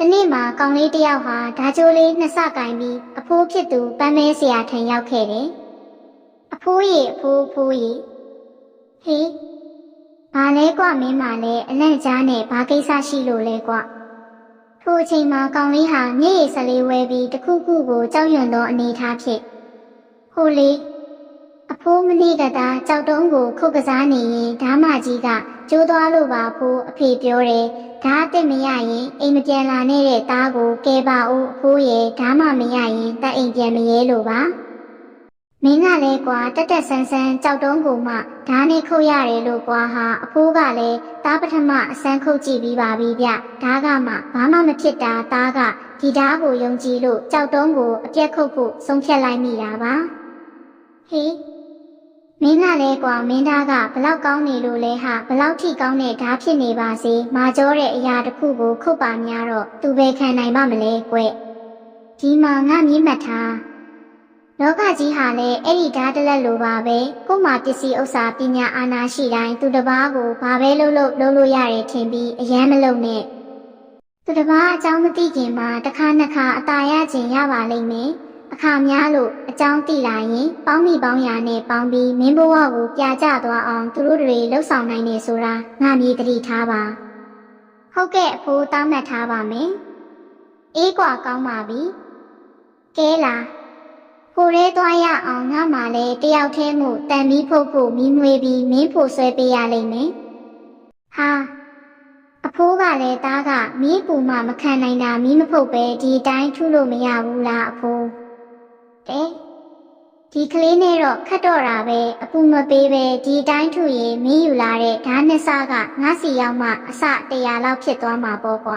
တနေ့မှာကောင်လေးတစ်ယောက်ဟာဓာကြိုးလေးနှစ်ဆကင်ပြီးအဖိုးဖြစ်သူပန်းမဲဆရာထံရောက်ခဲ့တယ်။အဖိုးရေအဖိုးအဖိုးရေဟေးဘာလဲကွမင်းမလဲအလန့်ကြားနဲ့ဘာကိစ္စရှိလို့လဲကွထိုအချိန်မှာကောင်လေးဟာမျက်ရည်စလေးဝဲပြီးတစ်ခုခုကိုကြောက်ရွံ့သောအနေအထားဖြင့်ဟိုလေအ ဖိုးမနေ့ကသာကြောက်တုံးကိုခုတ်ကစားနေရင်ဓာမကြီးကကျိုးသွားလို့ပါဖိုးအဖေပြောတယ်ဓာတ်အစ်မရရင်အိမ်မပြန်လာနဲ့တဲ့သားကိုကဲပါဦးအဖိုးရဲ့ဓာတ်မမရရင်တက်အိမ်ပြန်မရဲလို့ပါမင်းကလည်းကွာတက်တက်ဆန်းဆန်းကြောက်တုံးကိုမှဓာတ်နဲ့ခုတ်ရတယ်လို့ကွာဟာအဖိုးကလည်းသားပထမအစမ်းခုတ်ကြည့်ပြီးပါပြီဗျဓာတ်ကမှဘာမှမဖြစ်တာသားကဒီဓာတ်ကိုယုံကြည်လို့ကြောက်တုံးကိုအပြက်ခုတ်ဖို့ဆုံးဖြတ်လိုက်မိတာပါဟေးမ င်းကလည်းကွာမင်းသားကဘလောက်ကောင်းနေလို့လဲဟာဘလောက်ထိကောင်းတဲ့ဓာဖြစ်နေပါစေမာကြောတဲ့အရာတစ်ခုကိုခုတ်ပါများတော့သူပဲခံနိုင်ပါမလဲကွဒီမှာငါမြင့်မှတ်ထားလောကကြီးဟာလည်းအဲ့ဒီဓာတ်တလက်လိုပါပဲကို့မှာပစ္စည်းဥစ္စာပညာအာနာရှိတိုင်းသူတစ်ပါးကိုဘာပဲလုပ်လို့လုပ်လို့ရတယ်ထင်ပြီးအယမ်းမလုပ်နဲ့သူတစ်ပါးအကြောင်းမသိခင်မှာတစ်ခါနှစ်ခါအตาရခြင်းရပါလိမ့်မယ် အခါများလို့အကြောင်းသိလာရင်ပေါင်းမိပေါင်းရာနဲ့ပေါင်းပြီးမင်းဘဝကိုပြကြသွားအောင်သူတို့တွေလှုပ်ဆောင်နိုင်နေဆိုတာငါမြေတတိထားပါဟုတ်ကဲ့အဖိုးတောင်းမှတ်ထားပါမယ်အေးကွာကောင်းပါပြီကဲလားကိုရဲသွားရအောင်ငါမှလည်းတယောက်တည်းမို့တန်ပြီးဖို့ဖို့မီးမွေးပြီးမင်းဖို့ဆွဲပေးရလိမ့်မယ်ဟာအဖိုးကလည်းသားကမီးပူမှမခံနိုင်တာမီးမဖုတ်ပဲဒီတိုင်းထုလို့မရဘူးလားအဖိုး ဒီကလေးနဲ့တော့ခတ်တော့တာပဲအပူမပေးပဲဒီအတိုင်းထုရင်မင်းယူလာတဲ့ဓာတ်နှစ်ဆကငါစီရောက်မှအစ100လောက်ဖြစ်သွားမှာပေါ့ကွာ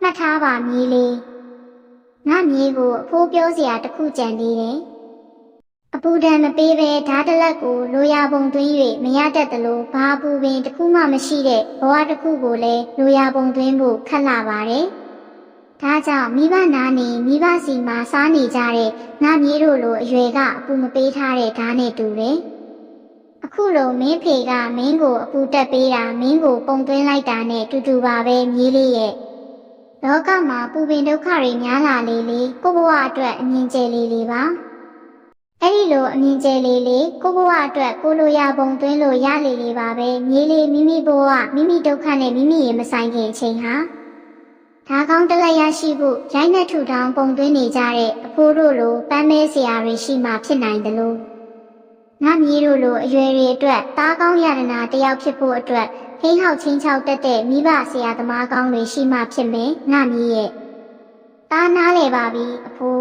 မှတ်ထားပါမြေးလေးငါမြေးကိုအဖိုးပြောစရာတစ်ခုကြံသေးတယ်အပူဒဏ်မပေးပဲဓာတ်တလက်ကိုလိုရာပုံသွင်း၍မရတတ်သလိုဘာအပူပင်တစ်ခုမှမရှိတဲ့ဘဝတစ်ခုကိုလည်းလိုရာပုံသွင်းဖို့ခက်လာပါတယ် ဒါကြောင့်မိဘနာနေမိဘစီမှာစားနေကြတဲ့ငါမြေးတို့လိုအရွယ်ကအပူမပေးထားတဲ့ဓာတ်နဲ့တူတယ်။အခုလိုမင်းဖေကမင်းကိုအပူတက်ပေးတာမင်းကိုပုံသွင်းလိုက်တာနဲ့တူတူပါပဲမြေးလေးရဲ့။လောကမှာပူပင်ဒုက္ခတွေများလာလေလေကိုဘဝအတွက်အမြင်ကျယ်လေးလေးပါ။အဲ့ဒီလိုအမြင်ကျယ်လေးလေးကိုဘဝအတွက်ကိုလိုရပုံသွင်းလို့ရလေလေးပါပဲမြေးလေးမိမိဘဝမိမိဒုက္ခနဲ့မိမိရေမဆိုင်ခင်အချိန်ဟာ ဓာကောင်းတက်လက်ရရှိဖို့ရိုင်းနဲ့ထူထောင်ပုံသွင်းနေကြတဲ့အဖိုးတို့လိုပန်းမဲဆရာတွေရှိမှဖြစ်နိုင်တယ်လို့ငါမြေးတို့လိုအရွယ်တွေအတွက်သားကောင်းရတနာတယောက်ဖြစ်ဖို့အတွက်ဟိန်းဟောက်ချင်းချောက်တက်တဲ့မိဘဆရာသမားကောင်းတွေရှိမှဖြစ်မယ်ငါမြေးရဲ့သားနားလေပါပြီအဖိုး